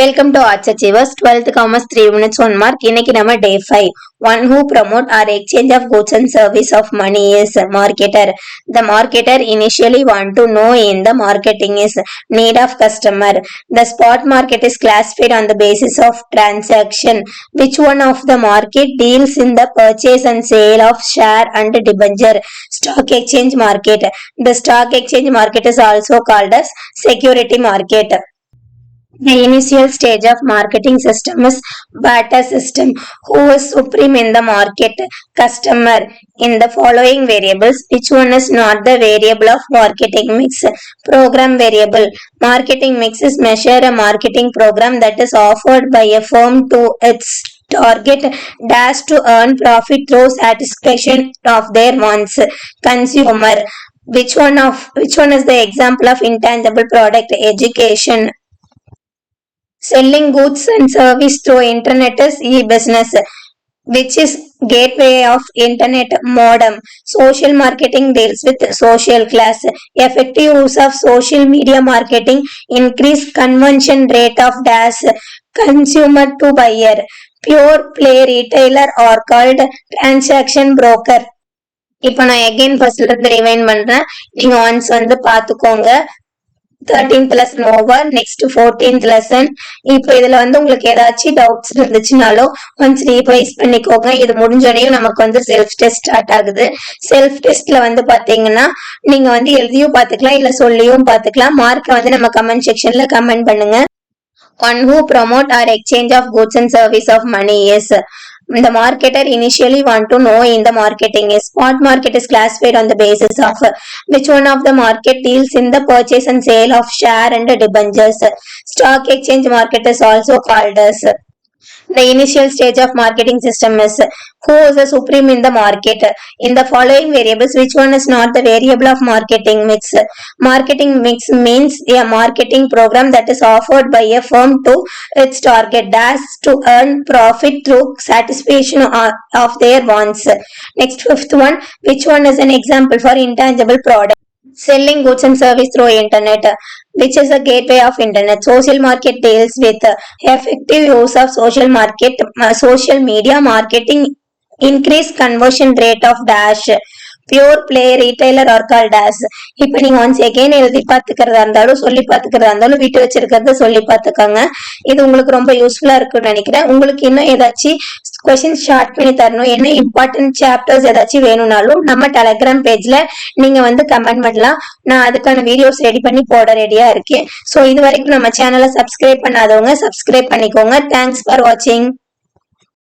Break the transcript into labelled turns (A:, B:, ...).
A: Welcome to arts achievers twelfth commerce three minutes one mark இன்னைக்கு நம்ம day five one who promote R exchange of goods and service of money is marketer the marketer initially want to know in the marketing is need of customer the spot market is classified on the basis of transaction which one of the market deals in the purchase and sale of share and debenture stock exchange market the stock exchange market is also called as security market the initial stage of marketing system is barter system. Who is supreme in the market? Customer. In the following variables, which one is not the variable of marketing mix? Program variable. Marketing mix is measure a marketing program that is offered by a firm to its target dash to earn profit through satisfaction of their wants. Consumer. Which one of which one is the example of intangible product? Education. Selling goods and service through internet is e-business which is gateway of internet modem social marketing deals with social class effective use of social media marketing increase conversion rate of dash consumer to buyer pure play retailer or called transaction broker இப்போ நான் again ஃபர்ஸ்ட்ல இருந்து ரிவைன் பண்றேன் நீங்க once வந்து பாத்துக்கோங்க thirteenth lesson over next fourteenth lesson இப்போ இதுல வந்து உங்களுக்கு ஏதாச்சும் டவுட்ஸ் இருந்துச்சுனாலும் ஒன்ஸ் ரீவைஸ் பண்ணிக்கோங்க. இது முடிஞ்சோடையும் நமக்கு வந்து செல்ஃப் டெஸ்ட் ஸ்டார்ட் ஆகுது. செல்ஃப் டெஸ்ட்ல வந்து பாத்தீங்கன்னா நீங்க வந்து எழுதியும் பாத்துக்கலாம் இல்ல சொல்லியும் பாத்துக்கலாம். மார்க்கை வந்து நம்ம கமெண்ட் செக்ஷன்ல கமெண்ட் பண்ணுங்க. One who promote or exchange of goods and service of money as the marketer initially want to know in the marketing is spot market is classified on the basis of which one of the market deals in the purchase and sale of share and debentures. Stock exchange market is also called as the initial stage of marketing system is who is the supreme in the market? In the following variables which one is not the variable of marketing mix? Marketing mix means a marketing program that is offered by a firm to its target dash to earn profit through satisfaction of their wants. Next fifth one which one is an example for intangible product selling goods and service through internet which is a gateway of internet. Social market deals with effective use of social market uh, social media marketing increase conversion rate of dash pure play retailer or call days இப்போ நீங்க once again எழுதி பார்த்துக்கிறதா இருந்தாலும் சொல்லி பார்த்துக்கிறதா இருந்தாலும் விட்டு வச்சிருக்கிறத சொல்லி பார்த்துக்கோங்க. இது உங்களுக்கு ரொம்ப யூஸ்ஃபுல்லா இருக்கும்னு நினைக்கிறேன். உங்களுக்கு இன்னும் ஏதாச்சும் கொஸ்டின் ஷார்ட் பண்ணி தரணும். என்ன இம்பார்ட்டன்ட் சாப்டர்ஸ் ஏதாச்சும் வேணும்னாலும் நம்ம டெலகிராம் பேஜ்ல நீங்க வந்து கமெண்ட் பண்ணலாம். நான் அதுக்கான வீடியோஸ் ரெடி பண்ணி போட ரெடியா இருக்கேன். ஸோ இது வரைக்கும் நம்ம சேனலை சப்ஸ்கிரைப் பண்ணாதவங்க சப்ஸ்கிரைப் பண்ணிக்கோங்க. தேங்க்ஸ் ஃபார் வாட்சிங்